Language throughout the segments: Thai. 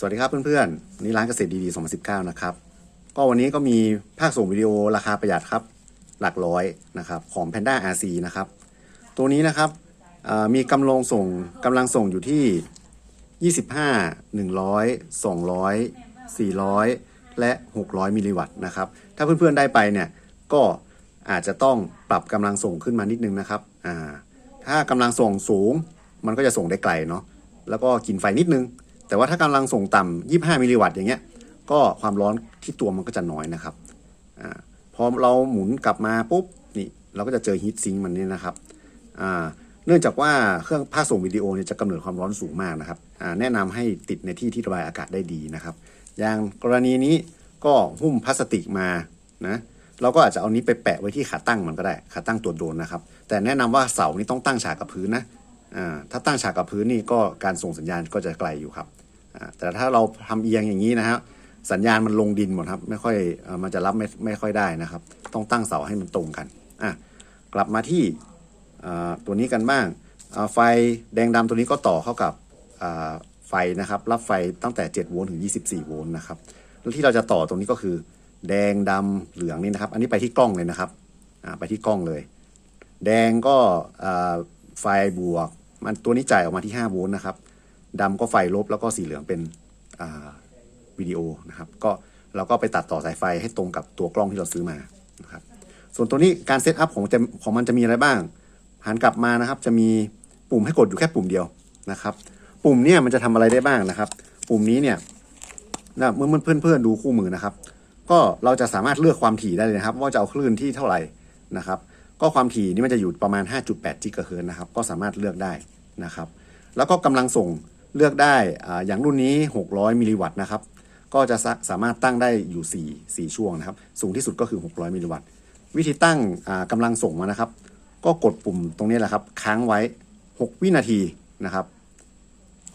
สวัสดีครับเพื่อนๆวันนี่ร้านเกษตรดีๆ2019 นะครับ ก็วันนี้ก็มีภาคส่งวิดีโอราคาประหยัดครับ หลักร้อยนะครับของ Panda RC นะครับ ตัวนี้นะครับมีกำลังส่งกำลังส่งอยู่ที่ 25 100 200 400 และ 600 มิลลิวัตต์นะครับ ถ้าเพื่อนๆได้ไปเนี่ยก็อาจจะต้องปรับกำลังส่งขึ้นมานิดนึงนะครับถ้ากำลังส่งสูงมันก็จะส่งได้ไกลเนาะแล้วก็กินไฟนิดนึง แต่ว่าถ้ากำลังส่งต่ำ25 มิลลิวัตต์อย่างเงี้ย ก็ความร้อนที่ตัวมันก็จะน้อยนะครับอ่าพอเราหมุนกลับมาปุ๊บนี่เราก็จะเจอฮีทซิงมันนี่นะครับอ่าเนื่องจากว่าเครื่องภาคส่งวิดีโอเนี่ยจะกำเนิดความร้อนสูงมากนะครับอ่าแนะนำให้ติดในที่ที่ระบายอากาศได้ดีนะครับ อย่างกรณีนี้ก็หุ้มพลาสติกมานะเราก็อาจจะเอานี้ไปแปะไว้ที่ขาตั้งมันก็ได้ขาตั้งตัวโดรนนะครับ แต่แนะนำว่าเสานี่ต้องตั้งฉากกับพื้นนะอ่าถ้าตั้งฉากกับพื้นนี่ก็การส่งสัญญาณก็จะไกลอยู่ครับ แต่ถ้าเราทำเอียงอย่างนี้นะฮะสัญญาณมันลงดินหมดครับ ไม่ค่อยมันจะรับไม่ไม่ค่อยได้นะครับ ต้องตั้งเสาให้มันตรงกันอะกลับมาที่ตัวนี้กันบ้างไฟแดงดำตัวนี้ก็ต่อเข้ากับไฟนะครับ รับไฟตั้งแต่ 7 โวลต์ถึง 24 โวลต์นะครับแล้วที่เราจะต่อตรงนี้ก็คือ แดงดำเหลืองนี่นะครับ อันนี้ไปที่กล้องเลยนะครับไปที่กล้องเลย แดงก็ไฟบวก มันตัวนี้จ่ายออกมาที่ 5 โวลต์นะครับ ดำก็ไฟลบแล้วก็สีเหลืองเป็นวิดีโอนะครับก็เราก็ไปตัดต่อสายไฟให้ตรงกับตัวกล้องที่เราซื้อมานะครับส่วนตัวนี้การเซตอัพของของมันจะมีอะไรบ้างหันกลับมานะครับจะมีปุ่มให้กดอยู่แค่ปุ่มเดียวนะครับ ปุ่มเนี่ยมันจะทำอะไรได้บ้างนะครับ ปุ่มนี้เนี่ยนะเมื่อเพื่อนๆดูคู่มือนะครับ ก็เราจะสามารถเลือกความถี่ได้เลยนะครับ ว่าจะเอาคลื่นที่เท่าไหร่นะครับ ก็ความถี่นี่มันจะอยู่ประมาณ 5.8กิกะเฮิร์นะครับ ก็สามารถเลือกได้นะครับ แล้วก็กำลังส่ง เลือกได้อย่างรุ่นนี้ 600 มิลลิวัตต์นะครับ ก็จะสาสามารถตั้งได้อยู่ 4 4 ช่วงนะครับ สูงที่สุดก็คือ 600 มิลลิวัตต์ วิธีตั้งอ่ากำลังส่งมานะครับ ก็กดปุ่มตรงนี้แหละครับ ค้างไว้ 6 วินาทีนะครับ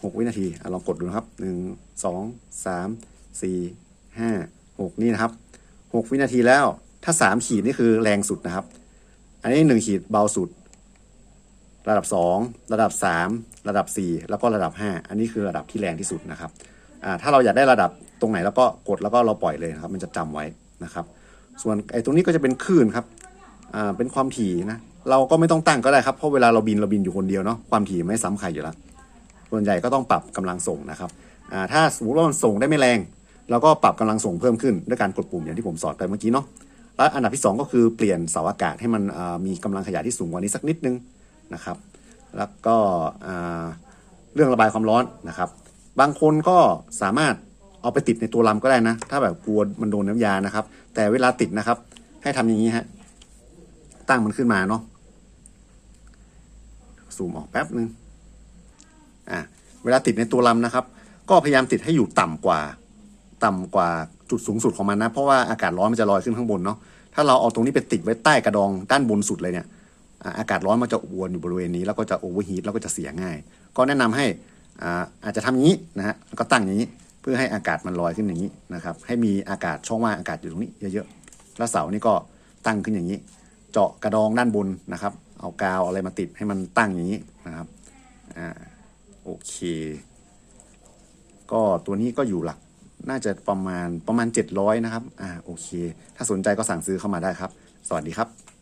6 วินาทีอลองกดดูนะครับ 1 2 3 4 5 6 นี่นะครับ 6 วินาทีแล้วถ้า 3 ขีดนี่คือแรงสุดนะครับ อันนี้ 1 ขีดเบาสุด ระดับ 2 ระดับ 3 ระดับ 4 แล้วก็ระดับ 5 อันนี้คือระดับที่แรงที่สุดนะครับถ้าเราอยากได้ระดับตรงไหนแล้วก็กดแล้วก็เราปล่อยเลยครับ มันจะจำไว้นะครับ ส่วนไอ้ตรงนี้ก็จะเป็นคลื่นครับเป็นความถี่นะเราก็ไม่ต้องตั้งก็ได้ครับเพราะเวลาเราบินเราบินอยู่คนเดียวเนาะความถี่ไม่ซ้ำใครอยู่แล้วส่วนใหญ่ก็ต้องปรับกำลังส่งนะครับถ้าสมมติว่ามันส่งได้ไม่แรงเราก็ปรับกำลังส่งเพิ่มขึ้นด้วยการกดปุ่มอย่างที่ผมสอนไปเมื่อกี้เนาะและอันดับที่ 2 ก็คือเปลี่ยนเสาอากาศให้มันมีกำลังขยายที่สูงกว่านี้สักนิดนึง นะครับ แล้วก็เรื่องระบายความร้อนนะครับ บางคนก็สามารถเอาไปติดในตัวลำก็ได้นะ ถ้าแบบกลัวมันโดนน้ำยานะครับ แต่เวลาติดนะครับ ให้ทำอย่างนี้ฮะตั้งมันขึ้นมาเนาะซูมออกแป๊บนึงอะเวลาติดในตัวลำนะครับ ก็พยายามติดให้อยู่ต่ำกว่า ต่ำกว่าจุดสูงสุดของมันนะ เพราะว่าอากาศร้อนมันจะลอยขึ้นข้างบนเนาะถ้าเราเอาตรงนี้ไปติดไว้ใต้กระดองด้านบนสุดเลยเนี่ย อากาศร้อนมันจะวนอยู่บริเวณนี้แล้วก็จะโอเวอร์ฮีทแล้วก็จะเสียง่าย ก็แนะนำให้อ่าอาจจะทำอย่างนี้นะฮะก็ตั้งอย่างนี้เพื่อให้อากาศมันลอยขึ้นอย่างนี้นะครับให้มีอากาศช่องว่างอากาศอยู่ตรงนี้เยอะๆแล้วเสานี่ก็ตั้งขึ้นอย่างนี้ เจาะกระดองด้านบนนะครับ เอากาวอะไรมาติดให้มันตั้งอย่างนี้นะครับอ่าโอเคก็ตัวนี้ก็อยู่หลักน่าจะประมาณประมาณ 700 นะครับ อ่า โอเค ถ้าสนใจก็สั่งซื้อเข้ามาได้ครับ สวัสดีครับ